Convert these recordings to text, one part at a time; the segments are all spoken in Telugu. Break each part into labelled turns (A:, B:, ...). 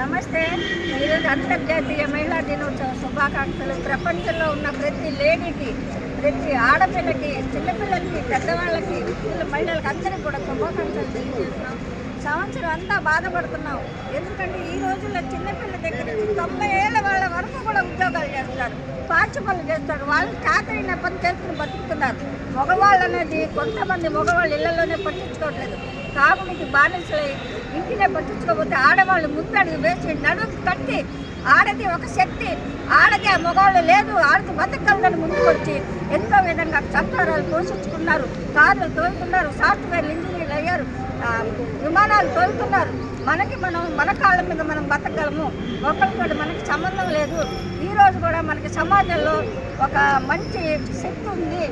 A: నమస్తే. ఈరోజు అంతర్జాతీయ మహిళా దినోత్సవ శుభాకాంక్షలు. ప్రపంచంలో ఉన్న ప్రతి లేడీకి ప్రతి ఆడపిల్లకి చిన్నపిల్లలకి పెద్దవాళ్ళకి మహిళలకి అందరికీ కూడా శుభాకాంక్షలు తెలియజేస్తున్నాం. సంవత్సరం అంతా బాధపడుతున్నాం. ఎందుకంటే ఈ రోజుల్లో చిన్నపిల్ల దగ్గర నుంచి తొంభై ఏళ్ళ వాళ్ళ వరకు కూడా ఉద్యోగాలు చేస్తారు. పాచి పనులు చేస్తారు. వాళ్ళు చాకరీ పని చేసుకుని బతుకుతున్నారు. మగవాళ్ళు అనేది కొంతమంది మగవాళ్ళు ఇళ్ళలోనే పట్టించుకోవట్లేదు. తాగునికి బానిసలై ఇంటినే పట్టించుకోకపోతే ఆడవాళ్ళు ముందడుగు వేసి నడుము కట్టి ఆడది ఒక శక్తి. ఆడది ఆ మగవాళ్ళు లేదు ఆడది బతకాలని ముందుకు వచ్చి ఎంతో విధంగా చట్టాలు పోషించుకున్నారు కార్లు తోలుతున్నారు సాఫ్ట్వేర్ ఇంజనీర్లు అయ్యారు విమానాలు తోలుతున్నారు మనకి మనం మన కాళ్ళ మీద మనం బతకగలము. ఒకరితో మనకి సంబంధం లేదు. ఈరోజు కూడా మనకి సమాజంలో ఒక మంచి శక్తి ఉంది.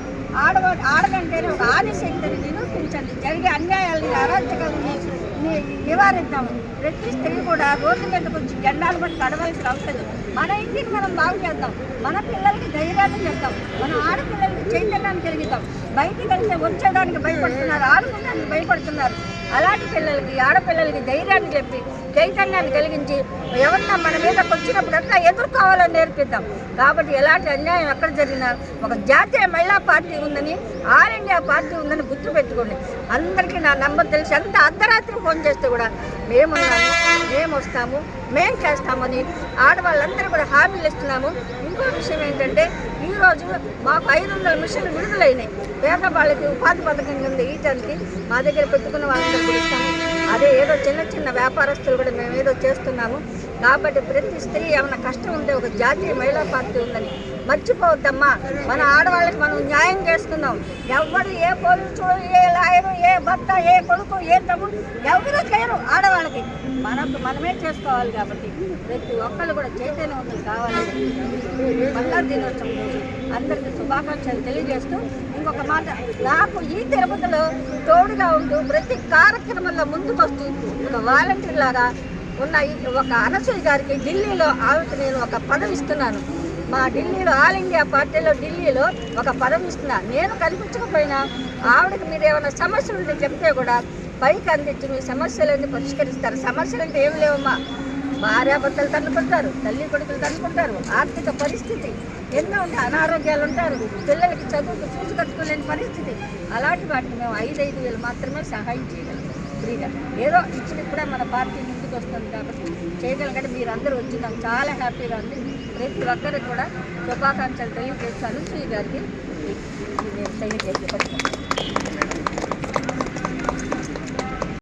A: ఆడవ ఆడదంటేనే ఒక ఆదిశక్తిని నిరూపించండి. జరిగే అన్యాయాలని అరాచకాలని ని- నివారిద్దాం. ప్రతి స్త్రీ కూడా రోడ్డు మీదకి వచ్చి జెండాలు పట్టి కడవలసిన అవసరం మన ఇంటికి మనం బాగు చేద్దాం. మన పిల్లలకి ధైర్యాన్ని చేద్దాం మన ఆడపిల్లలకి చైతన్యాన్ని కలిగిద్దాం. బయటికి వెళ్తే వచ్చేదానికి భయపడుతున్నారు ఆడుకోవడానికి భయపడుతున్నారు. అలాంటి పిల్లలకి ఆడపిల్లలకి ధైర్యాన్ని చెప్పి చైతన్యాన్ని కలిగించి ఎవరన్నా మన మీదకి వచ్చినప్పుడంతా ఎదుర్కోవాలని నేర్పిద్దాం? కాబట్టి ఎలాంటి అన్యాయం ఎక్కడ జరిగినా ఒక జాతీయ మహిళా పార్టీ ఉందని ఆల్ ఇండియా పార్టీ ఉందని గుర్తుపెట్టుకోండి. అందరికీ నా నంబర్ తెలిసి అంత అర్ధరాత్రి ఫోన్ చేస్తే కూడా మేమున్నాము మేము వస్తాము మేం చేస్తామని ఆడవాళ్ళందరూ కూడా హామీలు ఇస్తున్నాము. ఇంకో విషయం ఏంటంటే ఈరోజు మాకు ఐదు వందల మిషన్లు విడుదలైనాయి. పేదవాళ్ళకి ఉపాధి పథకం కింద ఇయటానికి మా దగ్గర పెట్టుకున్న వాళ్ళందరూ కూడా ఇస్తాము. అదే ఏదో చిన్న చిన్న వ్యాపారస్తులు కూడా మేము ఏదో చేస్తున్నాము. కాబట్టి ప్రతి స్త్రీ ఏమైనా కష్టం ఉంటే ఒక జాతీయ మహిళా పార్టీ ఉందని మర్చిపోవద్దమ్మా. మన ఆడవాళ్ళకి మనం న్యాయం చేస్తున్నాం. ఎవరు ఏ పోలీసు ఏ లాయరు ఏ భర్త ఏ కొడుకు ఏ తమ్ముడు ఎవరు చేయరు ఆడవాళ్ళకి. మనకు మనమే చేసుకోవాలి కాబట్టి ప్రతి ఒక్కరు కూడా చైతన్యవంతులు కావాలి. బంగారు దినోత్సవం రోజు అందరికీ శుభాకాంక్షలు తెలియజేస్తూ ఇంకొక మాట. నాకు ఈ తిరుపతిలో తోడుగా ఉంటూ ప్రతి కార్యక్రమంలో ముందుకు వస్తూ ఒక వాలంటీర్ లాగా ఉన్న ఈ ఒక అనసూయ గారికి ఢిల్లీలో ఆవిడ నేను ఒక పదవి ఇస్తున్నాను. మా ఢిల్లీలో ఆల్ ఇండియా పార్టీలో ఢిల్లీలో ఒక పదవి ఇస్తున్నా. నేను కనిపించకపోయినా ఆవిడకి మీరు ఏమైనా సమస్యలు ఉంటే చెప్తే కూడా పైకి అందించి మీ సమస్యలన్నీ పరిష్కరిస్తారు. సమస్యలు అంటే ఏమి లేవమ్మా. భార్యాభర్తలు తన్నుకుంటారు తల్లి కొడుకులు తన్నుకుంటారు ఆర్థిక పరిస్థితి ఎన్నో ఉంటాయి అనారోగ్యాలు ఉంటారు పిల్లలకి చదువుకు చూసి కట్టుకోలేని పరిస్థితి. అలాంటి వాటిని మేము ఐదు ఐదు వేలు మాత్రమే సహాయం చేయగలం. ఫ్రీగా ఏదో ఇప్పుడు కూడా మన పార్టీ ముందుకు వస్తుంది కాబట్టి చేయగలిగితే మీరు అందరూ చాలా హ్యాపీగా ఉంది. ప్రతి ఒక్కరికి కూడా శుభాకాంక్షలు తెలియజేస్తాను. శ్రీ గారికి నేను తెలియజేస్తాను